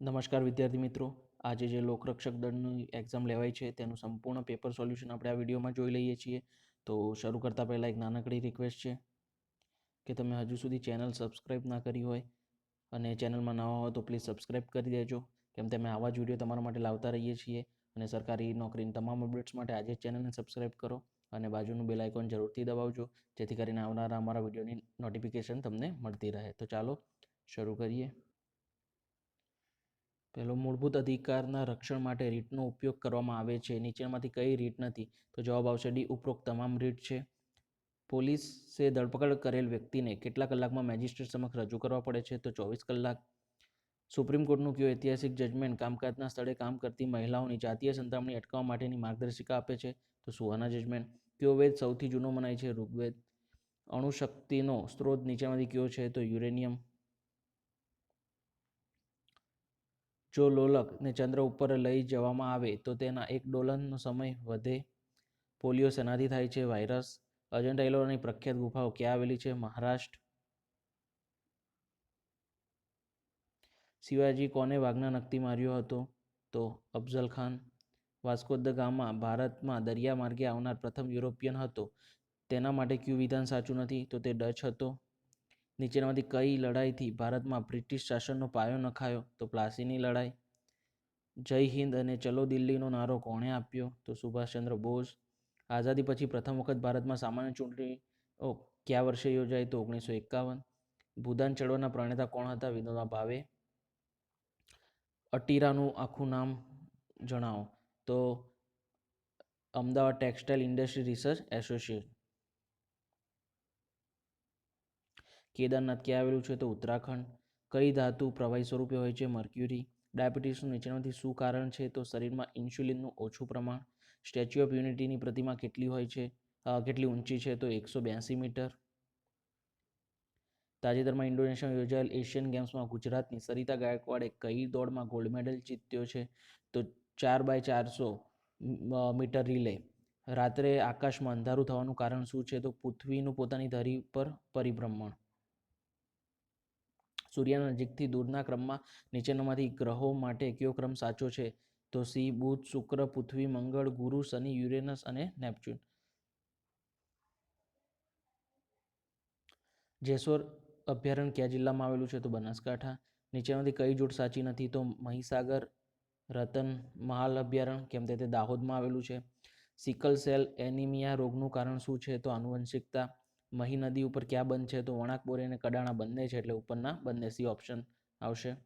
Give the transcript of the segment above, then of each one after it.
નમસ્કાર વિદ્યાર્થી મિત્રો. આજે જે લોકરક્ષક દળની એક્ઝામ લેવાય છે તેનું સંપૂર્ણ પેપર સોલ્યુશન આપણે આ વિડીયોમાં જોઈ લઈએ છીએ. તો શરૂ કરતાં પહેલાં એક નાનકડી રિક્વેસ્ટ છે કે તમે હજુ સુધી ચેનલ સબસ્ક્રાઈબ ના કરી હોય અને ચેનલમાં નવા હોય તો પ્લીઝ સબસ્ક્રાઈબ કરી દેજો. કેમ તમે આવા જ વીડિયો તમારા માટે લાવતા રહીએ છીએ અને સરકારી નોકરીની તમામ અપડેટ્સ માટે આજે ચેનલને સબસ્ક્રાઈબ કરો અને બાજુનું બેલ આઇકોન જરૂરથી દબાવજો, જેથી કરીને આવનારા અમારા વિડીયોની નોટિફિકેશન તમને મળતી રહે. તો ચાલો શરૂ કરીએ. પહેલો મૂળભૂત અધિકારના રક્ષણ માટે રીટનો ઉપયોગ કરવામાં આવે છે. નીચેમાંથી કઈ રીટ નથી? તો જવાબ આવશે ડી, ઉપરોક્ત તમામ રીટ છે. પોલીસે ધરપકડ કરેલ વ્યક્તિને કેટલા કલાકમાં મેજિસ્ટ્રેટ સમક્ષ રજૂ કરવા પડે છે? તો ચોવીસ કલાક. સુપ્રીમ કોર્ટનું કયો ઐતિહાસિક જજમેન્ટ કામકાજના સ્થળે કામ કરતી મહિલાઓની જાતીય સંતામણી અટકાવવા માટેની માર્ગદર્શિકા આપે છે? તો સુહાના જજમેન્ટ. કયો વેદ સૌથી જૂનો મનાય છે? ઋગ્વેદ. અણુશક્તિનો સ્ત્રોત નીચેમાંથી કયો છે? તો યુરેનિયમ. જો લોલકને ચંદ્ર ઉપર લઈ જવામાં આવે તો તેના એક ડોલનનો સમય વધે. પોલિયો શેનાથી થાય છે? વાયરસ. અજંટા એલોરાની પ્રખ્યાત ગુફાઓ ક્યાં આવેલી છે? મહારાષ્ટ્ર. શિવાજી કોને વાઘના નક્કી માર્યો હતો? તો અફઝલ ખાન. વાસ્કો દ ગામમાં ભારતમાં દરિયા માર્ગે આવનાર પ્રથમ યુરોપિયન હતો. તેના માટે ક્યુ વિધાન સાચું નથી? તો તે ડચ હતો. નીચેનામાંથી કઈ લડાઈથી ભારતમાં બ્રિટિશ શાસનનો પાયો નખાયો તો પ્લાસીની લડાઈ. જય હિન્દ અને ચલો દિલ્હીનો નારો કોણે આપ્યો તો સુભાષચંદ્ર બોઝ. આઝાદી પછી પ્રથમ વખત ભારતમાં સામાન્ય ચૂંટણી ઓ કયા વર્ષે યોજાઈ તો ઓગણીસો એકાવન. ભૂદાન ચળવળના પ્રણેતા કોણ હતા વિનોદા ભાવે? અટીરાનું આખું નામ જણાવો. તો Ahmedabad textile industry research association. Kedarnath ક્યાં આવેલું છે તો ઉત્તરાખંડ. કઈ ધાતુ પ્રવાહી સ્વરૂપે હોય છે? મર્ક્યુરી. ડાયાબિટીસનું નીચેનાથી શું કારણ છે? તો શરીરમાં ઇન્સ્યુલિનનું ઓછું પ્રમાણ. સ્ટેચ્યુ ઓફ યુનિટીની પ્રતિમા કેટલી હોય છે? કેટલી ઊંચી છે? તો એકસો બ્યાસી મીટર. તાજેતરમાં ઇન્ડોનેશિયામાં યોજાયેલ એશિયન ગેમ્સમાં ગુજરાતની સરિતા ગાયકવાડે કઈ દોડમાં ગોલ્ડ મેડલ જીત્યો છે? તો ચાર બાય ચારસો મીટર રિલે રાત્રે આકાશમાં અંધારું થવાનું કારણ શું છે? તો પૃથ્વીનું પોતાની ધરી પર પરિભ્રમણ. સૂર્યના નજીકથી દૂરના ક્રમમાં નીચેનામાંથી ગ્રહો માટે કયો ક્રમ સાચો છે? તો સી, બુધ, શુક્ર, પૃથ્વી, મંગળ, ગુરુ, શનિ, યુરેનસ અને નેપચ્યુન. જેસોર અભયારણ્ય કયા જિલ્લામાં આવેલું છે? તો બનાસકાંઠા. નીચેમાંથી કઈ જોડ સાચી નથી? તો મહીસાગર, રતન, મહાલ અભયારણ્ય કેમ તે દાહોદમાં આવેલું છે. સિકલ સેલ એનિમિયા રોગનું કારણ શું છે? તો આનુવંશિકતા મહી નદી ઉપર ક્યાં બંધ છે તો વણાકબોરી અને કડાણા બંને છે એટલે ઉપરના બંને સી ઓપ્શન આવશે.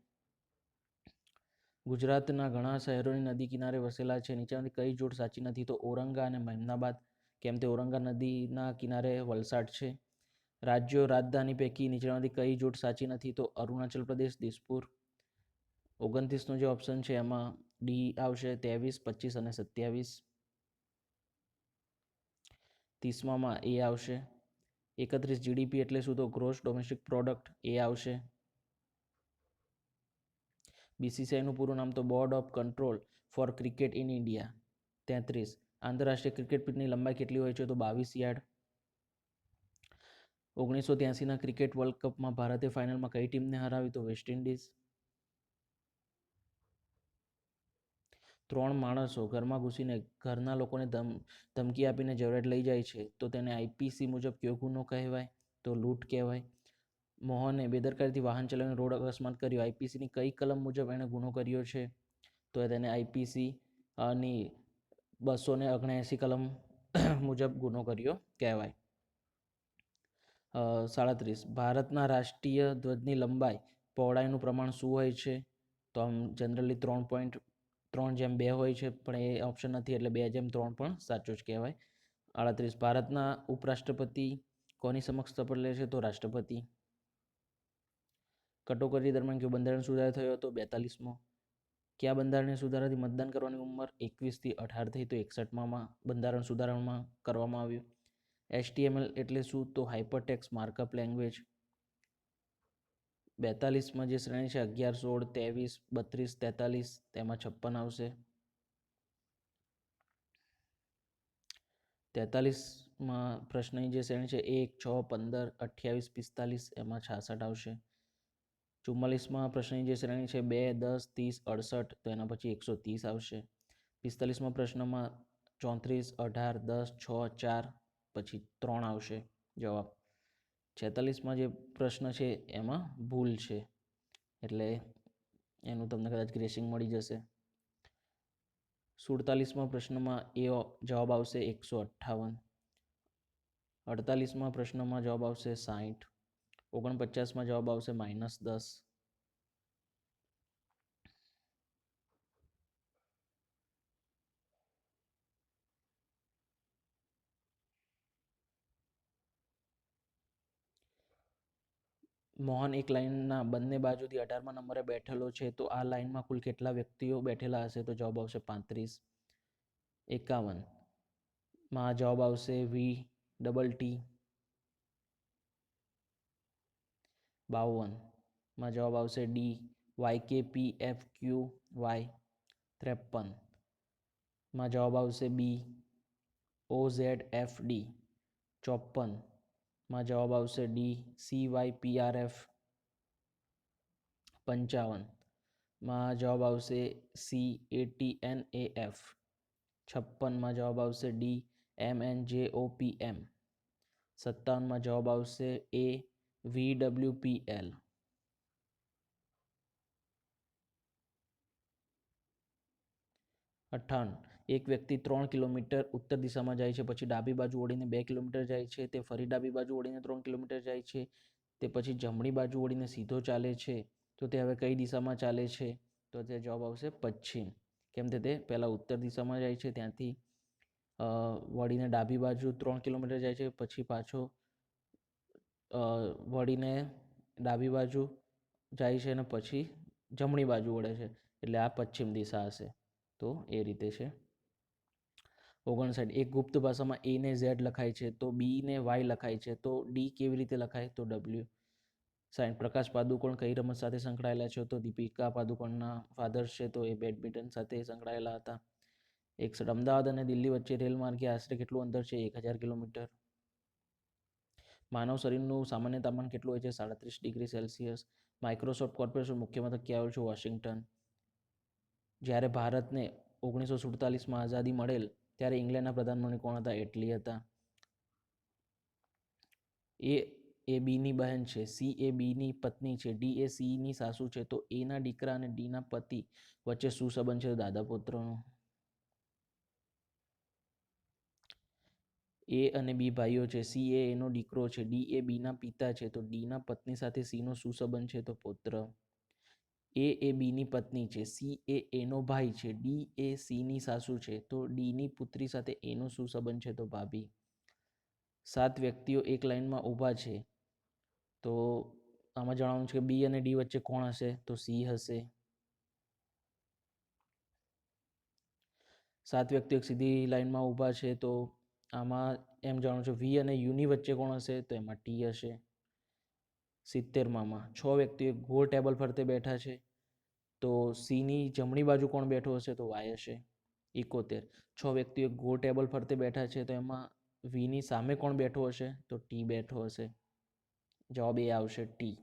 ગુજરાતના ઘણા શહેરોની નદી કિનારે વસેલા છે. નીચેમાંથી કઈ જોડ સાચી નથી તો ઔરંગા અને મહેમદાબાદ કેમ તે ઔરંગા નદીના કિનારે વલસાડ છે. રાજ્યો રાજધાની પૈકી નીચેનામાંથી કઈ જોડ સાચી નથી તો અરુણાચલ પ્રદેશ, દિસપુર. ઓગણત્રીસનો જે ઓપ્શન છે એમાં ડી આવશે ત્રેવીસ, પચીસ અને સત્યાવીસ. ત્રીસમાં એ આવશે. એકત્રીસ જીડીપી એટલે શું? તો ગ્રોસ ડોમેસ્ટિક પ્રોડક્ટ એ આવશે. બીસીસીઆઈનું પૂરું નામ તો board of control for cricket in India તેત્રીસ. આંતરરાષ્ટ્રીય ક્રિકેટ પીચની લંબાઈ કેટલી હોય છે? તો બાવીસ યાર્ડ. ઓગણીસો ત્યાસીના ક્રિકેટ વર્લ્ડ કપમાં ભારતે ફાઇનલમાં કઈ ટીમને હરાવી? તો વેસ્ટ ઇન્ડિઝ. ત્રણ માણસો ઘરમાં ઘૂસીને ઘરના લોકોને ધમ, ધમકી આપીને જવરેટ લઈ જાય છે, તો તેને આઈપીસી મુજબ કયો ગુનો કહેવાય? તો લૂંટ કહેવાય. મોહને બેદરકારીથી વાહન ચલાવીને રોડ અકસ્માત કર્યો. આઈપીસીની કઈ કલમ મુજબ એણે ગુનો કર્યો છે? તો તેને આઈપીસી ની બસો ને ઓગણએંસી કલમ મુજબ ગુનો કર્યો કહેવાય. સાડત્રીસ. ભારતના રાષ્ટ્રીય ધ્વજની લંબાઈ પહોળાઈનું પ્રમાણ શું હોય છે? તો આમ જનરલી ત્રણ પોઈન્ટ ત્રણ જેમ બે હોય છે, પણ એ ઓપ્શન નથી, એટલે બે જેમ ત્રણ પણ સાચું જ કહેવાય. આડત્રીસ, ભારતના ઉપરાષ્ટ્રપતિ કોની સમક્ષ શપથ લે છે? તો રાષ્ટ્રપતિ. કટોકટી દરમિયાન કયો બંધારણ સુધારો થયો હતો? બેતાલીસમો. કયા બંધારણીય સુધારાથી મતદાન કરવાની ઉંમર? એકવીસથી અઢાર થઈ તો એકસઠમાં બંધારણ સુધારણમાં કરવામાં આવ્યું. એચટીએમએલ એટલે શું? તો હાઇપરટેક્સ માર્કઅપ લેંગ્વેજ બેતાલીસમાં જે શ્રેણી છે, અગિયાર, સોળ, ત્રેવીસ, બત્રીસ, તેતાલીસ, તેમાં છપ્પન આવશે. તેતાલીસમાં પ્રશ્નની જે શ્રેણી છે, એક, છ, પંદર, અઠ્યાવીસ, પિસ્તાલીસ, એમાં છાસઠ આવશે. ચુમ્માલીસમાં પ્રશ્નની જે શ્રેણી છે, બે, દસ, ત્રીસ, અડસઠ, તો એના પછી એકસો ત્રીસ આવશે. પિસ્તાલીસમાં પ્રશ્નમાં ચોત્રીસ, અઢાર, દસ, છ, ચાર, પછી ત્રણ આવશે જવાબ. છેતાલીસમાં જે પ્રશ્ન છે એમાં ભૂલ છે. એટલે એનું તમને કદાચ ગ્રેસિંગ મળી જશે. સુડતાલીસમાં પ્રશ્નમાં એ જવાબ આવશે એકસો અઠ્ઠાવન. અડતાલીસમાં પ્રશ્નમાં જવાબ આવશે સાહીઠ ઓગણપચાસમાં જવાબ આવશે માઇનસ દસ. મોહન, એક લાઇનના બંને બાજુથી અઢારમા નંબરે બેઠેલો છે, તો આ લાઇનમાં કુલ કેટલા વ્યક્તિઓ બેઠેલા હશે? તો જવાબ આવશે પાંત્રીસ, એકાવન. માં જવાબ આવશે વી, ડબલ ટી, બાવન. માં જવાબ આવશે ડી, વાય કે પી, એફ, ક્યુ, વાય, ત્રેપન. માં જવાબ આવશે B, O, Z, F, D, ચોપન. માં જવાબ આવશે D, C, Y, P, R, F, પંચાવન. માં જવાબ આવશે C, A, T, N, A, F છપ્પનમાં જવાબ આવશે ડી, એમ, એન, જે, ઓ, પી, એમ સત્તાવનમાં જવાબ આવશે એ, વી, ડબલ્યુ, પી, એલ. અઠ્ઠાવન એક વ્યક્તિ ત્રણ કિલોમીટર ઉત્તર દિશામાં જાય છે, પછી ડાબી બાજુ ઓળીને બે કિલોમીટર જાય છે, તે ફરી ડાબી બાજુ ઓળીને ત્રણ કિલોમીટર જાય છે, તે પછી જમણી બાજુ ઓળીને સીધો ચાલે છે, તો તે હવે કઈ દિશામાં ચાલે છે, તો તે જવાબ આવશે પશ્ચિમ. કેમ કે તે પહેલાં ઉત્તર દિશામાં જાય છે, ત્યાંથી વળીને ડાબી બાજુ ત્રણ કિલોમીટર જાય છે, પછી પાછો વળીને ડાબી બાજુ જાય છે અને પછી જમણી બાજુ વળે છે, એટલે આ પશ્ચિમ દિશા હશે, તો એ રીતે છે. ઓગણસાઠ એક ગુપ્ત ભાષામાં એ ને ઝેડ લખાય છે, તો બી ને વાય લખાય છે, તો ડી કેવી રીતે લખાય? તો ડબલ્યુ. સાઈન પ્રકાશ પાદુકોણ કઈ રમત સાથે સંકળાયેલા છે? તો દીપિકા પાદુકોણના ફાધર છે, તો એ બેડમિન્ટન સાથે સંકળાયેલા હતા. એકસઠ અમદાવાદ અને દિલ્હી વચ્ચે રેલ માર્ગે આશરે કેટલું અંતર છે? એક હજાર કિલોમીટર. માનવ શરીરનું સામાન્ય તાપમાન કેટલું હોય છે? સાડત્રીસ ડિગ્રી સેલ્સિયસ. માઇક્રોસોફ્ટ કોર્પોરેશન મુખ્ય મથક ક્યાં આવેલું છે, વોશિંગ્ટન. જ્યારે ભારતને ઓગણીસો સુડતાલીસમાં આઝાદી મળેલ ત્યારે ઇંગ્લેન્ડના પ્રધાનમંત્રી કોણ હતા? એટલી હતા. એ એ બીની બહેન છે. સી એ બીની પત્ની છે. ડી એ સીની સાસુ છે. તો એના દીકરા અને ડીના પતિ વચ્ચે શું સંબંધ છે? દાદા પુત્રનો. એ અને બી ભાઈઓ છે. સી એ એનો દીકરો છે. ડી એ બીના પિતા છે. તો ડીના પત્ની સાથે સીનો શું સંબંધ છે? તો પુત્ર. એ એ બીની પત્ની છે, સી એ એનો ભાઈ છે, ડી એ સીની સાસુ છે, તો ડીની પુત્રી સાથે એનો શું સંબંધ છે? તો ભાભી, સાત વ્યક્તિઓ એક લાઇનમાં ઊભા છે, તો આમાં જણાવવાનું છે કે બી અને ડી વચ્ચે કોણ હશે? તો સી હશે. સાત વ્યક્તિઓ એક સીધી લાઇનમાં ઊભા છે, તો આમાં એમ જાણવું છે, વી અને યુની વચ્ચે કોણ હશે? તો એમાં ટી હશે. સિત્તેરમામાં છ વ્યક્તિઓ ગોળ ટેબલ ફરતે બેઠા છે. તો સીની જમણી બાજુ કોણ બેઠો હશે? તો વાય હશે. એકોતેર. છ વ્યક્તિઓ ગોળ ટેબલ ફરતે બેઠા છે. તો એમાં વીની સામે કોણ બેઠો હશે? તો ટી બેઠો હશે. જવાબ એ આવશે ટી.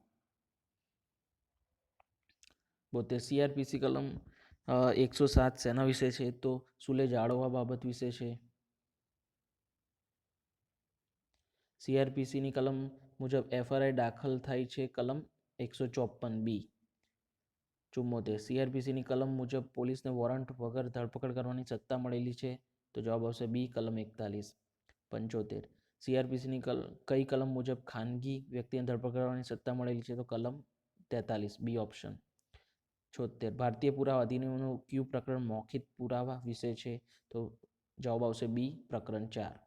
બોતેર. સીઆરપીસી કલમ એકસો સાત શેના વિશે છે. તો સુલે જાળવવા બાબત વિશે છે. સીઆરપીસીની કલમ મુજબ એફઆરઆઈ દાખલ થાય છે કલમ એકસો ચોપન બી. ચુમ્મોતેર. સીઆરપીસીની કલમ મુજબ પોલીસને વોરંટ વગર ધરપકડ કરવાની સત્તા મળેલી છે તો જવાબ આવશે બી, કલમ એકતાલીસ. પંચોતેર. સીઆરપીસીની કલ, કઈ કલમ મુજબ ખાનગી વ્યક્તિને ધરપકડ કરવાની સત્તા મળેલી છે તો કલમ તેતાલીસ, બી ઓપ્શન. છોતેર. ભારતીય પુરાવા અધિનિયમનું ક્યુ પ્રકરણ મૌખિક પુરાવા વિશે છે તો જવાબ આવશે બી, પ્રકરણ ચાર.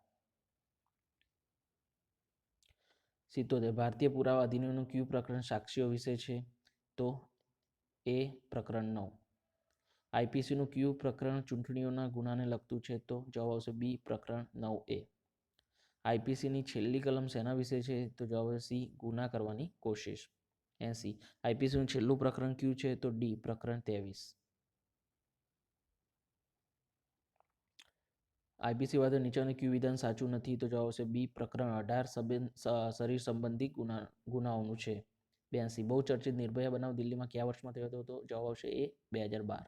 સિત્તોતેર. ભારતીય પુરાવા અધિનિયમનું ક્યુ પ્રકરણ સાક્ષીઓ વિશે છે? તો એ પ્રકરણ નવ. આઈપીસીનું ક્યુ પ્રકરણ ચૂંટણીઓના ગુનાને લગતું છે? તો જવાબ આવશે બી પ્રકરણ નવ એ. આઈપીસીની છેલ્લી કલમ શેના વિશે છે? તો જવાબ આવશે સી ગુના કરવાની કોશિશ. એસી. આઈપીસીનું છેલ્લું પ્રકરણ કયું છે? તો ડી પ્રકરણ ત્રેવીસ. આઈપીસી વાદળ નીચેનું ક્યુ વિધાન સાચું નથી તો જવાબ આવશે બી પ્રકરણ અઢાર સંબંધ શરીર સંબંધી ગુના, ગુનાઓનું છે. બ્યાસી, બહુ ચર્ચિત નિર્ભયા બનાવ દિલ્હીમાં કયા વર્ષમાં થયો હતો તો જવાબ આવશે એ બે હજાર બાર.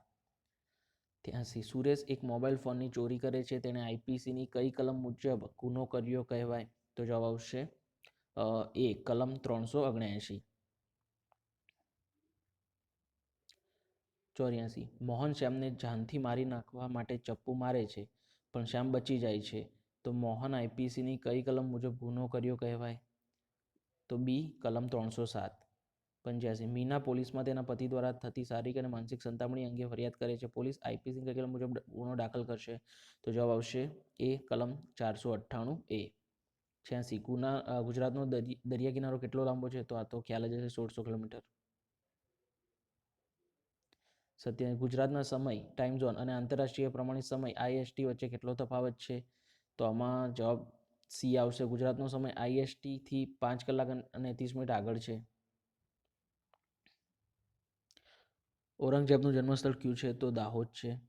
ત્યાંસી, સુરેશ એક મોબાઈલ ફોનની ચોરી કરે છે, તેણે આઈપીસીની કઈ કલમ મુજબ ગુનો કર્યો કહેવાય તો જવાબ આવશે એ કલમ ત્રણસો ઓગણ્યાએંશી ચોર્યાસી, મોહન શ્યામને જાનથી મારી નાખવા માટે ચપ્પુ મારે છે. પણ શ્યામ બચી જાય છે. તો મોહન આઈપીસીની કઈ કલમ મુજબ ગુનો કર્યો કહેવાય? તો બી, કલમ ત્રણસો સાત. પંચ્યાસી. મીના પોલીસમાં તેના પતિ દ્વારા થતી શારીરિક અને માનસિક સંતામણી અંગે ફરિયાદ કરે છે. પોલીસ આઈપીસી કલમ મુજબ ગુનો દાખલ કરશે? તો જવાબ આવશે એ, કલમ ચારસો અઠ્ઠાણું એ. છ્યાસી. ગુના ગુજરાતનો દરિ- દરિયા કિનારો કેટલો લાંબો છે? તો આ તો ખ્યાલ જ હશે સોળસો કિલોમીટર. સત્ય ગુજરાતના સમય ટાઈમ ઝોન અને આંતરરાષ્ટ્રીય પ્રમાણિત સમય આઈએસટી વચ્ચે કેટલો તફાવત છે? તો આમાં જવાબ સી આવશે. ગુજરાતનો સમય આઈએસટીથી પાંચ કલાક અને ત્રીસ મિનિટ આગળ છે. ઔરંગઝેબનું જન્મસ્થળ કયું છે? તો દાહોદ છે.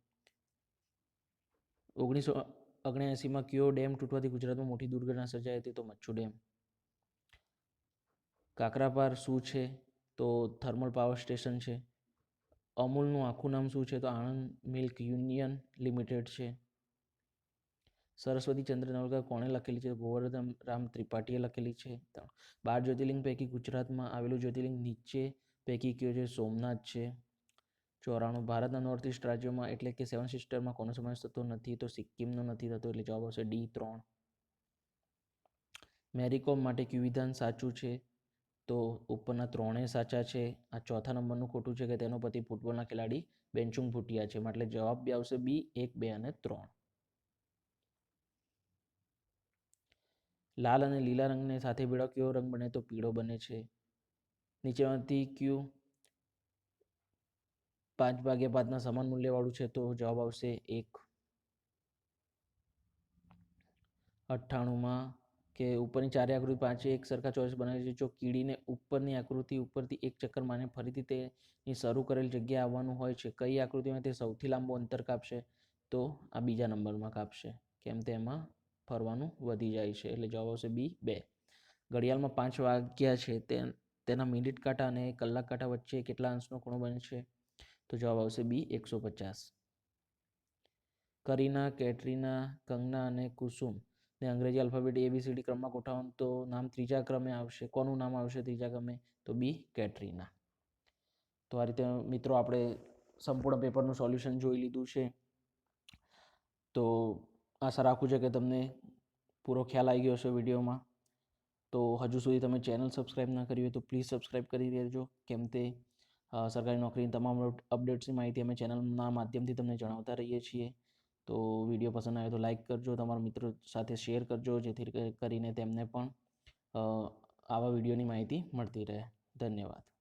ઓગણીસો ઓગણ્યાએંસીમાં કયો ડેમ તૂટવાથી ગુજરાતમાં મોટી દુર્ઘટના સર્જાઈ હતી તો મચ્છુ ડેમ. કાકરાપાર શું છે? તો થર્મલ પાવર સ્ટેશન છે. અમૂલનું આખું નામ શું છે? તો આણંદ મિલ્ક યુનિયન લિમિટેડ છે. સરસ્વતી ચંદ્ર નવલકથા કોણે લખેલી છે? ગોવર્ધન રામ ત્રિપાઠીએ લખેલી છે. બાર જ્યોતિર્લિંગ પૈકી ગુજરાતમાં આવેલું જ્યોતિર્લિંગ નીચે પૈકી કયો છે? સોમનાથ છે. ચોરાણું. ભારતના નોર્થ ઇસ્ટ રાજ્યોમાં એટલે કે સેવન સિસ્ટરમાં કોનો સમાવેશ થતો નથી તો સિક્કિમનો નથી થતો એટલે જવાબ આવશે ડી ત્રણ. મેરીકોમ માટે ક્યુ વિધાન સાચું છે? તો ઉપરના ત્રણેય સાચા છે. આ ચોથા નંબરનું ખોટું છે કે તેનો પતિ ફૂટબોલના ખેલાડી બેન્ચુંગ ભૂટિયા છે. એટલે જવાબ બી આવશે બી એક, બે અને ત્રણ. લાલ અને લીલા રંગને સાથે ભેળવ કયો રંગ બને તો પીળો બને છે. નીચેમાંથી ક્યુ પાંચ ભાગ્યા પાંચના સમાન મૂલ્યવાળું છે તો જવાબ આવશે એક. અઠ્ઠાણુંમાં કે ઉપરની ચારે આકૃતિ પાંચે એક સરખા ચોરસ બનાવે છે, જો કીડીને ઉપરની આકૃતિ ઉપરથી એક ચક્કર માને ફરીથી તેની શરૂ કરેલ જગ્યાએ આવવાનું હોય છે, કઈ આકૃતિમાં તે સૌથી લાંબો અંતર કાપશે, તો આ બીજા નંબરમાં કાપશે, કેમ તેમાં ફરવાનું વધી જાય છે, એટલે જવાબ આવશે બી બે. ઘડિયાળમાં પાંચ વાગ્યા છે, તે તેના મિનિટ કાંટા અને કલાક કાંટા વચ્ચે કેટલા અંશનો ખૂણો બને છે, તો જવાબ આવશે બી એકસો પચાસ. કરીના, કેટરીના, કંગના અને કુસુમ ને અંગ્રેજી આલ્ફાબેટ એબીસીડી ક્રમમાં ગોઠવવાનું તો નામ ત્રીજા ક્રમે આવશે. કોનું નામ આવશે ત્રીજા ક્રમે? તો બી કેટરીના. તો આ રીતે મિત્રો આપણે સંપૂર્ણ પેપરનું સોલ્યુશન જોઈ લીધું છે. તો આશા રાખું છે કે તમને પૂરો ખ્યાલ આવી ગયો હશે વિડીયોમાં. તો હજુ સુધી તમે ચેનલ સબસ્ક્રાઈબ ના કરી હોય તો પ્લીઝ સબસ્ક્રાઈબ કરી દેજો. કેમ તે સરકારી નોકરીની તમામ અપડેટ્સની માહિતી અમે ચેનલના માધ્યમથી તમને જણાવતા રહીએ છીએ. તો વીડિયો પસંદ આવે તો લાઈક કરજો, તમારા મિત્રો સાથે શેર કરજો, જેથી કરીને તેમને પણ આવા વિડીયોની માહિતી મળતી રહે. ધન્યવાદ.